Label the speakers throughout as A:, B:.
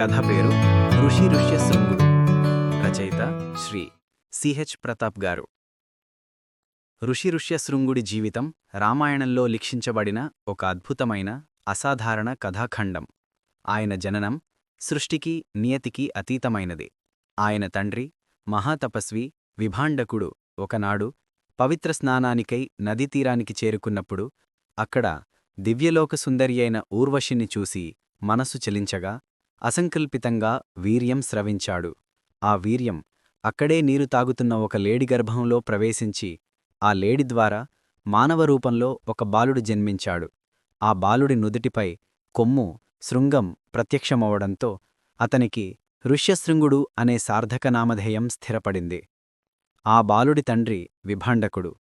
A: కథ పేరు ఋషి ఋష్యశృంగుడు రచయిత శ్రీ సిహెచ్ ప్రతాప్ గారు. ఋషి ఋష్యశృంగుడి జీవితం రామాయణంలో లిఖించబడిన ఒక అద్భుతమైన అసాధారణ కథాఖండం. ఆయన జననం సృష్టికి నియతికి అతీతమైనది. ఆయన తండ్రి మహాతపస్వి విభాండకుడు ఒకనాడు పవిత్ర స్నానానికై నదీతీరానికి చేరుకున్నప్పుడు అక్కడ దివ్యలోక సుందరియైన ఊర్వశిని చూసి మనసు చెలించగా అసంకల్పితంగా వీర్యం స్రవించాడు. ఆ వీర్యం అక్కడే నీరు తాగుతున్న ఒక లేడి గర్భంలో ప్రవేశించి ఆ లేడి ద్వారా మానవ రూపంలో ఒక బాలుడు జన్మించాడు. ఆ బాలుడి నుదుటిపై కొమ్ము శృంగం ప్రత్యక్షమవడంతో అతనికి ఋష్యశృంగుడు అనే సార్థకనామధేయం స్థిరపడింది. ఆ బాలుడి తండ్రి విభాండకుడు.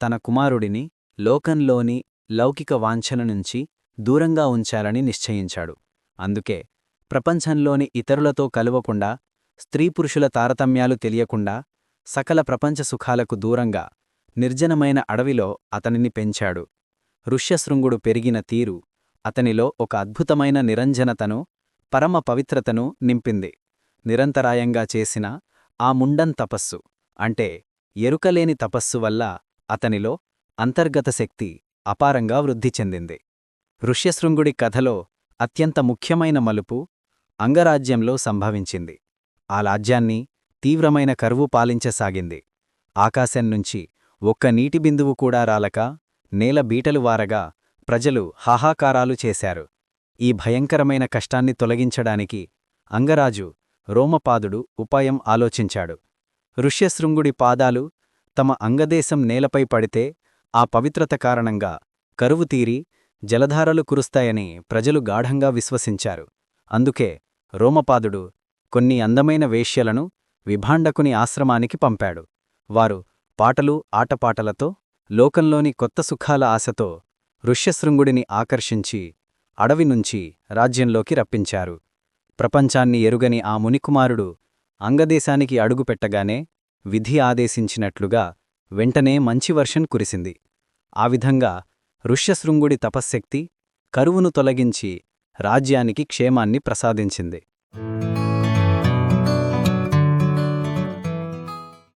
A: తన కుమారుడిని లోకంలోని లౌకిక వాంఛన నుంచి దూరంగా ఉంచాలని నిశ్చయించాడు. అందుకే ప్రపంచంలోని ఇతరులతో కలువకుండా స్త్రీపురుషుల తారతమ్యాలు తెలియకుండా సకల ప్రపంచ సుఖాలకు దూరంగా నిర్జనమైన అడవిలో అతనిని పెంచాడు. ఋష్యశృంగుడు పెరిగిన తీరు అతనిలో ఒక అద్భుతమైన నిరంజనతను పరమ పవిత్రతను నింపింది. నిరంతరాయంగా చేసిన ఆ ముండన్ తపస్సు అంటే ఎరుకలేని తపస్సు వల్ల అతనిలో అంతర్గత శక్తి అపారంగా వృద్ధి చెందింది. ఋష్యశృంగుడి కథలో అత్యంత ముఖ్యమైన మలుపు అంగరాజ్యంలో సంభవించింది. ఆ రాజ్యాన్ని తీవ్రమైన కరువు పాలించసాగింది. ఆకాశం నుంచి ఒక్క నీటి బిందువు కూడా రాలక నేల బీటలు వారగా ప్రజలు హాహాకారాలు చేశారు. ఈ భయంకరమైన కష్టాన్ని తొలగించడానికి అంగరాజు రోమపాదుడు ఉపాయం ఆలోచించాడు. ఋష్యశృంగుడి పాదాలు తమ అంగదేశం నేలపై పడితే ఆ పవిత్రత కారణంగా కరువు తీరి జలధారలు కురుస్తాయని ప్రజలు గాఢంగా విశ్వసించారు. అందుకే రోమపాదుడు కొన్ని అందమైన వేశ్యలను విభాండకుని ఆశ్రమానికి పంపాడు. వారు పాటలు ఆటపాటలతో లోకంలోని కొత్త సుఖాల ఆశతో ఋష్యశృంగుడిని ఆకర్షించి అడవి నుంచి రాజ్యంలోకి రప్పించారు. ప్రపంచాన్ని ఎరుగని ఆ మునికుమారుడు అంగదేశానికి అడుగుపెట్టగానే విధి ఆదేశించినట్లుగా వెంటనే మంచి వర్షం కురిసింది. ఆ విధంగా ఋష్యశృంగుడి తపశ్శక్తి కరువును తొలగించి రాజ్యానికి క్షేమాన్ని ప్రసాదించింది.